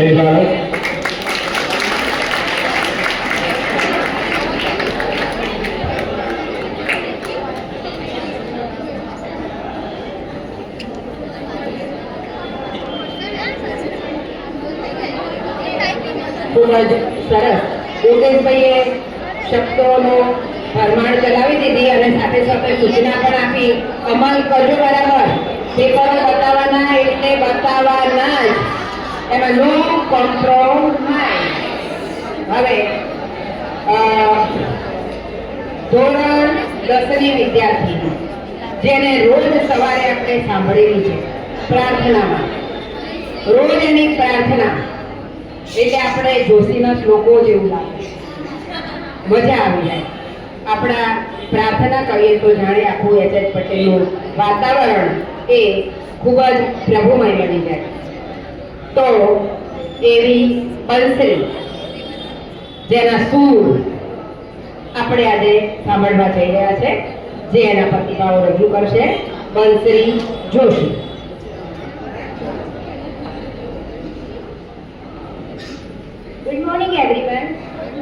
જય ભારત. ખૂબ જ સરસ. ભરમાણ ચલાવી દીધી અને સાથે સાથે સૂચના પણ આપી. અમલ કરજો બરાબર. પેપરો બતાવવાના એટલે બતાવવાના. એમાં નો કોમ્પ્રોમાઇઝ હવે ધોરણ દસની વિદ્યાર્થી જેને રોજ સવારે આપણે સાંભળેલી છે, પ્રાર્થનામાં. રોજ એની પ્રાર્થના, એટલે આપણે જોશીના શ્લોકો જેવું લાગે. મજા આવી જાય. આપણા પ્રાર્થના કરીએ તો જાણે આખું એચ પટેલનું વાતાવરણ એ ખૂબ જ પ્રભુમય બની જાય. તો એવી બંસરી જેના સૂર આપણે આજે સાંભળવા જઈ રહ્યા છે, જે એના પ્રતિભાવો રજૂ કરશે Bansari Joshi. Good morning everyone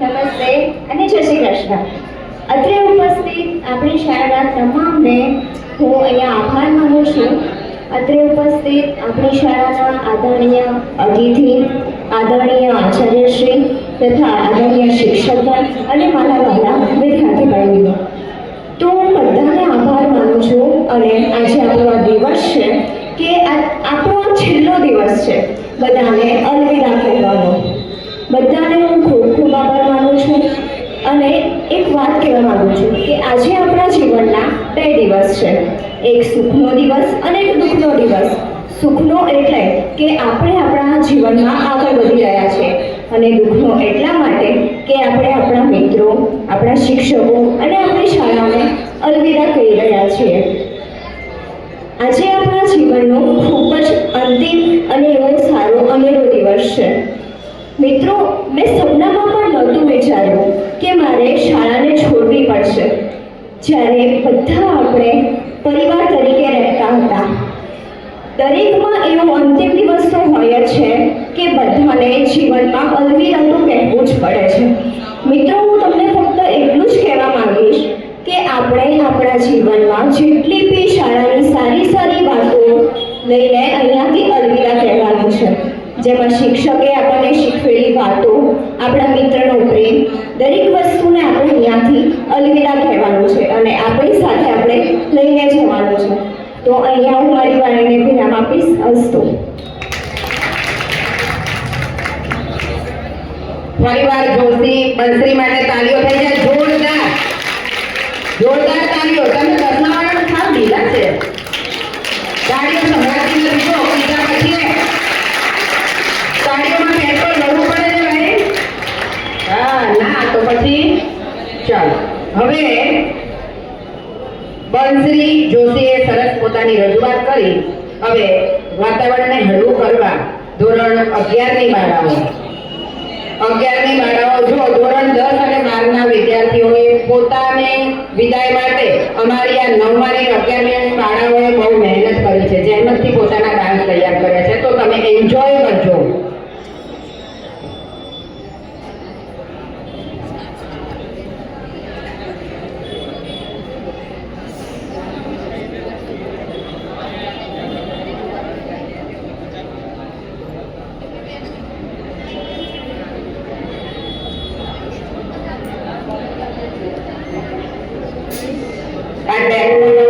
નમસ્તે અને જય શ્રી કૃષ્ણ. અત્રે ઉપસ્થિત આપણી શાળાના તમામને હું અહીંયા આભાર માનું છું અત્રે ઉપસ્થિત આપણી શાળાના આદરણીય અતિથિ, આદરણીય આચાર્યશ્રી તથા આદરણીય શિક્ષકગણ અને મારા વાલા વિદ્યાર્થી ભાઈઓ તો હું બધાને આભાર માનું છું અને આજે આપણો આ દિવસ છે કે આપણો છેલ્લો દિવસ છે બધાને અલવિદા કહેવાનો. બધાને હું ખૂબ ખૂબ આભાર માનું છું અને એક વાત કહેવા માગું છું કે આજે આપણા જીવનના બે દિવસ છે. એક સુખનો દિવસ અને એક દુઃખનો દિવસ. સુખનો એટલે કે આપણે આપણા જીવનમાં આગળ વધી રહ્યા છે અને દુઃખનો એટલા માટે કે આપણે આપણા મિત્રો, આપણા શિક્ષકો અને આપણી શાળાને અલવિદા કહી રહ્યા છીએ. આજે આપણા જીવનનો ખૂબ જ અંતિમ અને એવો સારો અનેરો દિવસ છે. મિત્રો, મેં સપનામાં પણ નહોતું વિચાર્યું કે મારે શાળાને છોડવી પડશે. જ્યારે બધા આપણે પરિવાર તરીકે રહેતા હતા. દરેકમાં એવો અંતિમ દિવસ તો હોય છે કે બધાને જીવનમાં અલવિદા તો કહેવું જ પડે છે. મિત્રો, હું તમને ફક્ત એટલું જ કહેવા માંગીશ કે આપણે આપણા જીવનમાં જેટલી બી શાળાની સારી સારી વાતો લઈને અહીંયાથી અલવિદા કહેવાનું છે. જેમાં શિક્ષકે આપણને શીખવેલી વાતો, આપણા મિત્રનો પ્રેમ, દરેક વસ્તુને આપણે અહીંયાથી અલવિદા કહેવાનું છે અને આપણી સાથે આપણે લઈને જવાનું છે. તો અહીંયા હું મારી વાણીને વિરામ આપીશ. અસ્તુ. ફરીવાર જોશી બંસરી માટે તાલીઓ થઈ જાય. જોરદાર. જોરદાર તાલીઓ તમે દસમાવાળા ખાવ લીધા છે. તાળીઓ સંભળાતી નથી બીજા પછી ચાલો. હવે બંસરી જોશીએ સરસ પોતાની રજૂઆત કરી. હવે વાતાવરણને હળવું કરવા ધોરણ અગિયારની બાળાઓ. અગિયારની બાળાઓ જો ધોરણ દસ અને બારના વિદ્યાર્થીઓએ પોતાને વિદાય માટે અમારી આ નવમાની અગિયારની બાળાઓએ બહુ મહેનત કરી છે. જહેમતથી પોતાના ડાન્સ તૈયાર કર્યા છે. તો તમે એન્જોય bạn bè nuôi